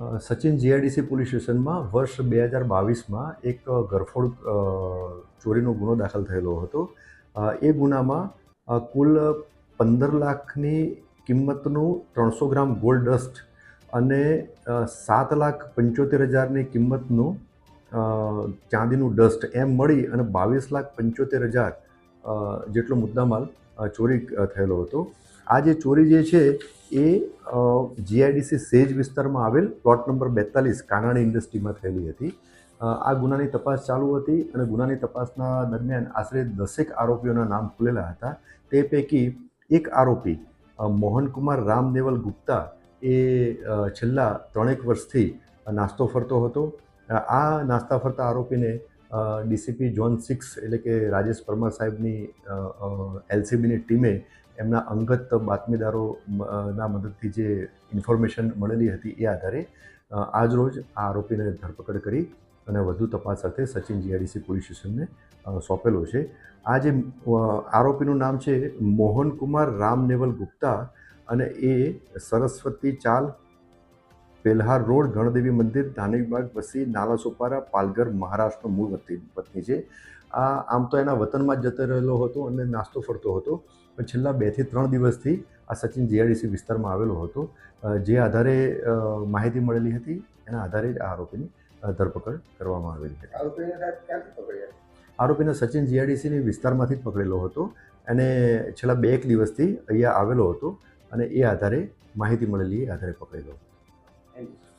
Sachin GIDC police સ્ટેશનમાં વર્ષ બે હજાર બાવીસમાં એક ગરફોડ ચોરીનો ગુનો દાખલ થયેલો હતો. એ ગુનામાં કુલ પંદર લાખની કિંમતનું ત્રણસો ગ્રામ ગોલ્ડ ડસ્ટ અને સાત લાખ પંચોતેર હજારની કિંમતનું ચાંદીનું ડસ્ટ એમ મળી અને બાવીસ લાખ પંચોતેર હજાર જેટલો મુદ્દામાલ ચોરી થયેલો હતો. આ જે ચોરી જે છે એ જીઆઈડીસી સેજ વિસ્તારમાં આવેલ પ્લોટ નંબર બેતાલીસ કાનાણી ઇન્ડસ્ટ્રીમાં થયેલી હતી. આ ગુનાની તપાસ ચાલુ હતી અને ગુનાની તપાસના દરમિયાન આશરે દસેક આરોપીઓના નામ ખુલેલા હતા. તે પૈકી એક આરોપી મોહનકુમાર રામદેવલ ગુપ્તા, એ છેલ્લા ત્રણેક વર્ષથી નાસ્તો ફરતો હતો. આ નાસ્તા ફરતા આરોપીને ડીસીપી જોન સિક્સ એટલે કે રાજેશ પરમાર સાહેબની એલસીબીની ટીમે એમના અંગત બાતમીદારો ના મદદથી જે ઇન્ફોર્મેશન મળેલી હતી એ આધારે આજરોજ આ આરોપીને ધરપકડ કરી અને વધુ તપાસ સાથે સચિન જીઆઈડીસી પોલીસ સ્ટેશનને સોંપેલો છે. આ જે આરોપીનું નામ છે મોહનકુમાર રામનેવલ ગુપ્તા અને એ સરસ્વતી ચાલ, પેલ્હાર રોડ, ગણદેવી મંદિર ધાનિકબાગ વસી, નાલાસોપારા, પાલઘર, મહારાષ્ટ્રનો મૂળ વતની છે. આ આમ તો એના વતનમાં જ જતો રહેલો હતો અને નાસ્તો ફરતો હતો. પણ છેલ્લા બેથી ત્રણ દિવસથી આ સચિન જીઆરડીસી વિસ્તારમાં આવેલો હતો. જે આધારે માહિતી મળેલી હતી એના આધારે જ આ આરોપીની ધરપકડ કરવામાં આવેલી હતી. આરોપીને સચિન જીઆરડીસીની વિસ્તારમાંથી જ પકડેલો હતો અને છેલ્લા બે એક દિવસથી અહીંયા આવેલો હતો અને એ આધારે માહિતી મળેલી એ આધારે પકડેલો